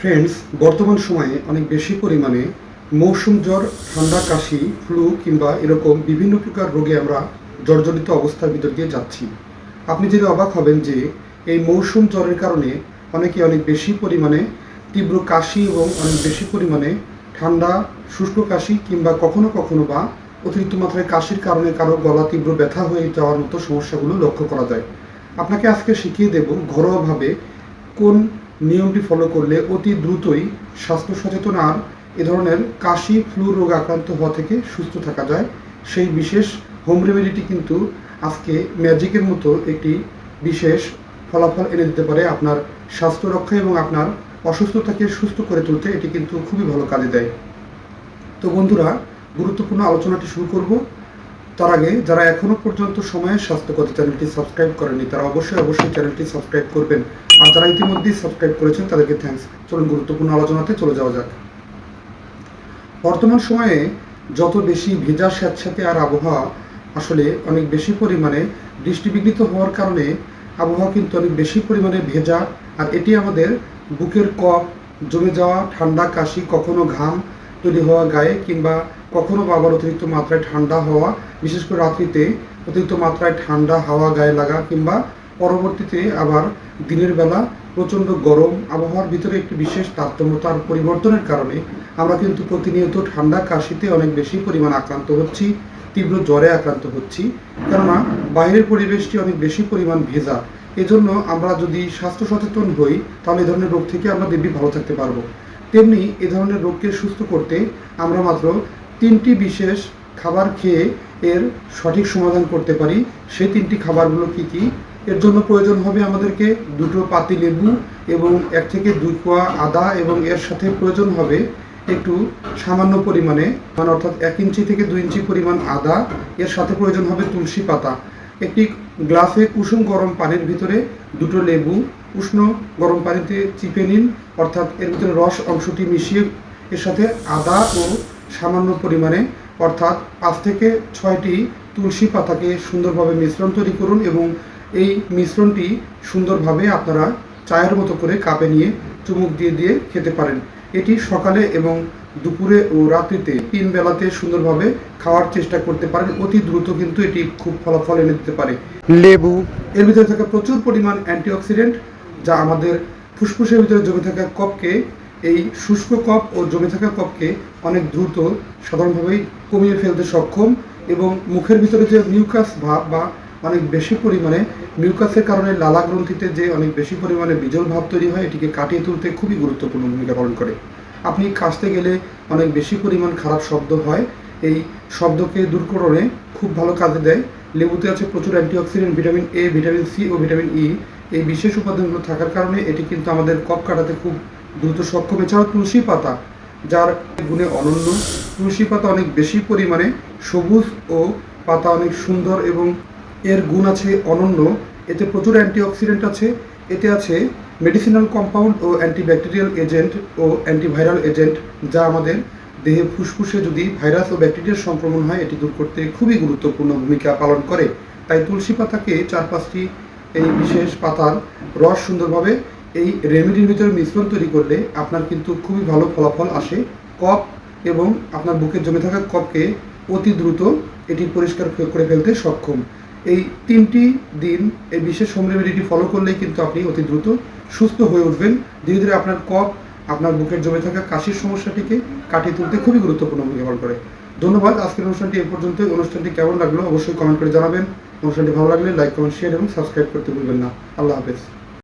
Friends বর্তমান সময়ে অনেক বেশি পরিমাণে মৌসুম জ্বর, ঠান্ডা, কাশি ফ্লু কিংবা এরকম বিভিন্ন প্রকার রোগে আমরা জর্জরিত অবস্থার ভিতর দিয়ে যাচ্ছি। আপনি যদি অবাক হবেন যে এই মৌসুম জ্বরের কারণে অনেকে অনেক বেশি পরিমাণে তীব্র কাশি এবং অনেক বেশি পরিমাণে ঠান্ডা, শুষ্ক কাশি কিংবা কখনো কখনো বা অতিরিক্ত মাত্রায় কাশির কারণে কারও গলা তীব্র ব্যথা হয়ে যাওয়ার মতো সমস্যাগুলো লক্ষ্য করা যায়। আপনাকে আজকে শিখিয়ে দেব ঘরোয়াভাবে কোন নিয়মটি ফলো করলে অতি দ্রুতই স্বাস্থ্য সচেতন আর এ ধরনের কাশি ফ্লু রোগ আক্রান্ত হওয়া থেকে সুস্থ থাকা যায়। সেই বিশেষ হোম রেমেডিটি কিন্তু আজকে ম্যাজিকের মতো একটি বিশেষ ফলাফল এনে দিতে পারে আপনার স্বাস্থ্য রক্ষা এবং আপনার অসুস্থতাকে সুস্থ করে তুলতে। এটি কিন্তু খুবই ভালো কাজে দেয়। তো বন্ধুরা, গুরুত্বপূর্ণ আলোচনাটি শুরু করব। তার আগে যারা এখনও পর্যন্ত সময়ের স্বাস্থ্যকথা চ্যানেলটি সাবস্ক্রাইব করেনি তারা অবশ্যই অবশ্যই চ্যানেলটি সাবস্ক্রাইব করবেন। আর যারা ইতিমধ্যেই সাবস্ক্রাইব করেছেন, তাদেরকে থ্যাঙ্কস চলুন গুরুত্বপূর্ণ আলোচনাতে চলে যাওয়া যাক। বর্তমান সময়ে যত বেশি ভেজা স্যাঁতস্যাঁতে আর আবহাওয়া, আসলে অনেক বেশি পরিমাণে দৃষ্টিবিঘ্নিত হওয়ার কারণে আবহাওয়া কিন্তু অনেক বেশি পরিমাণে ভেজা। আর এটি আমাদের বুকের কফ জমে যাওয়া ঠান্ডা, কাশি, কখনো ঘাম তৈরি হওয়া গায়ে কিংবা কখনো আবার অতিরিক্ত মাত্রায় ঠান্ডা হওয়া, বিশেষ করে রাত্রিতে অতিরিক্ত মাত্রায় ঠান্ডা হাওয়া গায়ে লাগা কিংবা পরবর্তীতে আবার দিনের বেলা প্রচণ্ড গরম আবহাওয়ার ভিতরে একটি বিশেষ তারতম্যতার পরিবর্তনের কারণে আমরা কিন্তু প্রতিনিয়ত ঠান্ডা কাশিতে অনেক বেশি পরিমাণ আক্রান্ত হচ্ছি, তীব্র জ্বরে আক্রান্ত হচ্ছি। কেননা বাইরের পরিবেশটি অনেক বেশি পরিমাণ ভেজা। এজন্য আমরা যদি স্বাস্থ্য সচেতন হই, তাহলে এই ধরনের রোগ থেকে আমরা দিব্যি ভালো থাকতে পারব। তেমনি এ ধরনের রোগকে সুস্থ করতে আমরা মাত্র তিনটি বিশেষ খাবার খেয়ে এর সঠিক সমাধান করতে পারি। সেই তিনটি খাবারগুলো কি কি? এর জন্য প্রয়োজন হবে আমাদেরকে দুটো পাতি লেবু এবং এক থেকে দুই কোয়া আদা এবং এর সাথে প্রয়োজন হবে একটু সামান্য পরিমাণে মানে অর্থাৎ এক ইঞ্চি থেকে দুই ইঞ্চি পরিমাণ আদা। এর সাথে প্রয়োজন হবে তুলসী পাতা। একটি গ্লাসে কুসুম গরম পানির ভিতরে দুটো লেবু, উষ্ণ গরম পানিতে চিপে নিন, অর্থাৎ এর ভিতরে রস অংশটি মিশিয়ে এর সাথে আদা ও সামান্য পরিমাণে, অর্থাৎ পাঁচ থেকে ছয়টি তুলসী পাতাকে সুন্দরভাবে মিশ্রণ তৈরি করুন এবং এই মিশ্রণটি সুন্দরভাবে আপনারা চায়ের মতো করে কাপে নিয়ে চুমুক দিয়ে দিয়ে খেতে পারেন। এটি সকালে এবং দুপুরে ও রাত্রিতে তিন বেলাতে সুন্দরভাবে খাওয়ার চেষ্টা করতে পারেন। অতি দ্রুত কিন্তু এটি খুব ফলাফল এনে দিতে পারে। লেবু। এর ভিতরে থাকা প্রচুর পরিমাণ অ্যান্টিঅক্সিডেন্ট যা আমাদের ফুসফুসের ভিতরে জমে থাকা কফকে এই শুষ্ক কফ ও জমে থাকা কফকে অনেক দ্রুত সাধারণভাবেই কমিয়ে ফেলতে সক্ষম এবং মুখের ভিতরে যে মিউকাস ভাব বা অনেক বেশি পরিমাণে মিউকাসের কারণে লালা গ্রন্থিতে যে অনেক বেশি পরিমাণে বিজল ভাব তৈরি হয়, এটিকে কাটিয়ে তুলতে খুবই গুরুত্বপূর্ণ ভূমিকা পালন করে। আপনি কাশতে গেলে অনেক বেশি পরিমাণ খারাপ শব্দ হয়। এই শব্দকে দূরকরণে খুব ভালো কাজে দেয়। লেবুতে আছে প্রচুর antioxidant, vitamin A vitamin C O vitamin E এই বিশেষ উপাদানগুলো থাকার কারণে এটি কিন্তু আমাদের কফ কাটাতে খুব দ্রুত সক্ষম। এছাড়াও তুলসী পাতা, যার গুণে অনন্য। তুলসী পাতা অনেক বেশি পরিমাণে সবুজ ও পাতা অনেক সুন্দর এবং এর গুণ আছে অনন্য। এতে প্রচুর অ্যান্টিঅক্সিডেন্ট আছে। এতে আছে মেডিসিনাল কম্পাউন্ড ও অ্যান্টিব্যাকটেরিয়াল এজেন্ট ও অ্যান্টিভাইরাল এজেন্ট যা আমাদের দেহে ফুসফুসে যদি ভাইরাস ও ব্যাকটেরিয়ার সংক্রমণ হয়, এটি দূর করতে খুবই গুরুত্বপূর্ণ ভূমিকা পালন করে। তাই তুলসী পাতাকে চার পাঁচটি এই বিশেষ পাতার রস সুন্দরভাবে এই রেমেডির ভিতরে মিশ্রণ তৈরি করলে আপনার কিন্তু খুবই ভালো ফলাফল আসে। কফ এবং আপনার বুকে জমে থাকা কফকে অতি দ্রুত এটি পরিষ্কার করে ফেলতে সক্ষম। এই তিনটি দিন এই বিশেষ হোম রেমেডিটি ফলো করলেই কিন্তু আপনি অতি দ্রুত সুস্থ হয়ে উঠবেন। ধীরে ধীরে আপনার কফ আপনার বুকের জমে থাকা কাশির সমস্যাটিকে কাটিয়ে তুলতে খুবই গুরুত্বপূর্ণ ভূমিকা পালন করে। ধন্যবাদ, আজকের অনুষ্ঠানটি এ পর্যন্ত অনুষ্ঠানটি কেমন লাগল অবশ্যই কমেন্ট করে জানাবেন। অনুষ্ঠানটি ভালো লাগলে লাইক কমেন্ট শেয়ার এবং সাবস্ক্রাইব করতে ভুলবেন না। আল্লাহ হাফেজ।